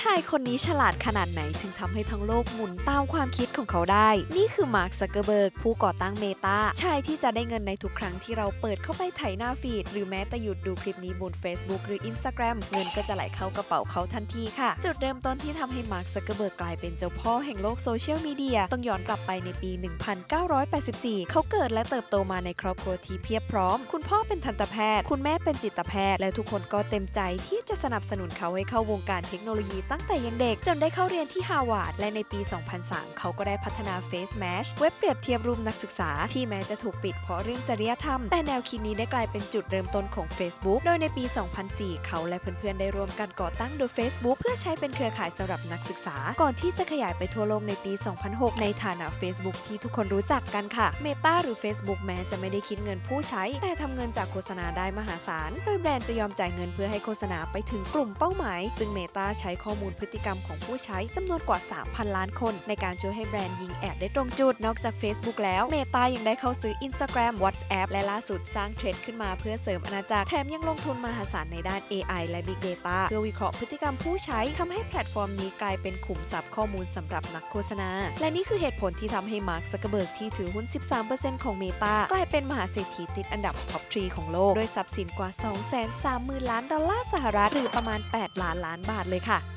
ชายคนนี้ฉลาดขนาดไหนถึงทำให้ทั้งโลกหมุนตามความคิดของเขาได้ นี่คือมาร์คซักเกอร์เบิร์กผู้ก่อตั้งเมตาชายที่จะได้เงินในทุกครั้งที่เราเปิดเข้าไปไถหน้าฟีด หรือแม้แต่หยุดดูคลิปนี้บน Facebook หรือ Instagram เงินก็จะไหลเข้ากระเป๋าเขาทันทีค่ะ จุดเริ่มต้นที่ทำให้มาร์คซักเกอร์เบิร์กกลายเป็นเจ้าพ่อแห่งโลกโซเชียลมีเดียต้องย้อนกลับไปในปี 1984 เขาเกิดและเติบโตมาในครอบครัวที่เพียบพร้อม คุณพ่อเป็นทันตแพทย์ คุณแม่เป็นจิตแพทย์ และทุกคนก็เต็มใจที่จะสนับสนุนเขาให้เข้าวงการเทคโนโลยีตั้งแต่ยังเด็ก จนได้เข้าเรียนที่ฮาวาดและในปี 2003 เขาก็ได้พัฒนา Face Match เว็บเปรียบเทียบรูปนักศึกษา ที่แม้จะถูกปิดเพราะเรื่องจริยธรรม แต่แนวคิดนี้ได้กลายเป็นจุดเริ่มต้นของ Facebook โดยในปี 2004 เขาและเพื่อนๆ ได้ร่วมกันก่อตั้งโดย Facebook เพื่อใช้เป็นเครือข่ายสำหรับนักศึกษา ก่อนที่จะขยายไปทั่วโลกในปี 2006 ในฐานะ Facebook ที่ทุกคนรู้จักกันค่ะ Meta หรือ Facebook แม้จะไม่ได้คิดเงินผู้ใช้ แต่ทำเงินจากโฆษณาได้มหาศาล โดยแบรนด์จะยอมจ่ายเงินเพื่อให้โฆษณาไปถึงกลุ่มเป้าหมาย ซึ่ง Meta ใช้ข้ออมูลพฤติกรรมของผู้ใช้จำนวนกว่า 3,000 ล้านคน ในการช่วยให้แบรนด์ยิงแอดได้ตรงจุด นอกจาก Facebook แล้ว Meta ยังได้เข้าซื้อ Instagram WhatsApp และล่าสุดสร้างเทรดขึ้นมาเพื่อเสริมอาณาจักรแถมยังลงทุนมหาศาลในด้าน AI และ Big Data เพื่อวิเคราะห์พฤติกรรมผู้ใช้ทำให้แพลตฟอร์มนี้กลายเป็นขุมทรัพย์ข้อมูลสำหรับนักโฆษณา และนี่คือเหตุผลที่ทำให้มาร์คซักเกอร์เบิร์กที่ถือหุ้น 13%ของ Meta กลายเป็นมหาเศรษฐีติดอันดับท็อป3ของโลก ด้วยทรัพย์สินกว่า 230,000 ล้านดอลลาร์สหรัฐหรือประมาณ 8 ล้านล้านบาทเลยค่ะ